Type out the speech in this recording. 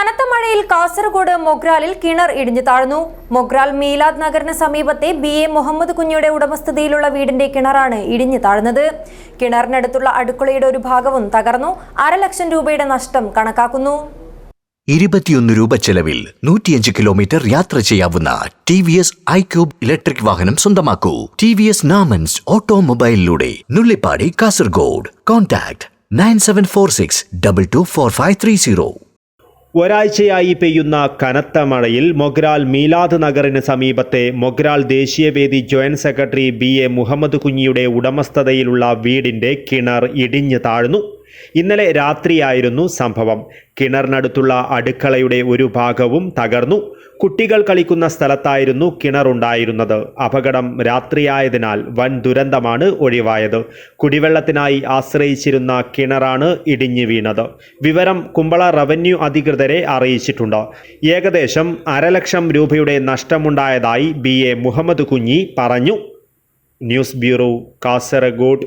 കനത്ത മഴയിൽ കാസർഗോഡ് മൊഗ്രാലിൽ കിണർ ഇടിഞ്ഞു താഴ്ന്നു. മൊഗ്രാൽ മീലാദ് നഗറിന് സമീപത്തെ ബി എ മുഹമ്മദ് കുഞ്ഞിയുടെ ഉടമസ്ഥതയിലുള്ള വീടിന്റെ കിണറാണ് ഇടിഞ്ഞു താഴ്ന്നത്. കിണറിനടുത്തുള്ള അടുക്കളയുടെ ഒരു ഭാഗവും തകർന്നു. അരലക്ഷം രൂപയുടെ നഷ്ടം കണക്കാക്കുന്നു. ഇരുപത്തിയൊന്ന് രൂപ ചെലവിൽ നൂറ്റിയഞ്ച് കിലോമീറ്റർ യാത്ര ചെയ്യാവുന്ന T V S iQube electric വാഹനം സ്വന്തമാക്കൂ. T V S നാമൻസ് ഓട്ടോമൊബൈലിലൂടെ Nullipady Kasaragod. Contact nine seven four six double two four five three zero. ഒരാഴ്ചയായി പെയ്യുന്ന കനത്ത മഴയിൽ മൊഗ്രാൽ മീലാദ് നഗറിന് സമീപത്തെ Mogral Deshiyavedi joint secretary B A Muhammad കുഞ്ഞിയുടെ ഉടമസ്ഥതയിലുള്ള വീടിന്റെ കിണർ ഇടിഞ്ഞു താഴ്ന്നു. ഇന്നലെ രാത്രിയായിരുന്നു സംഭവം. കിണറിനടുത്തുള്ള അടുക്കളയുടെ ഒരു ഭാഗവും തകർന്നു. കുട്ടികൾ കളിക്കുന്ന സ്ഥലത്തായിരുന്നു കിണറുണ്ടായിരുന്നത്. അപകടം രാത്രിയായതിനാൽ വൻ ദുരന്തമാണ് ഒഴിവായത്. കുടിവെള്ളത്തിനായി ആശ്രയിച്ചിരുന്ന കിണറാണ് ഇടിഞ്ഞു വീണത്. വിവരം കുമ്പള റവന്യൂ അധികൃതരെ അറിയിച്ചിട്ടുണ്ട്. ഏകദേശം അരലക്ഷം രൂപയുടെ നഷ്ടമുണ്ടായതായി ബി എ മുഹമ്മദ് കുഞ്ഞി പറഞ്ഞു. News bureau Kasaragod.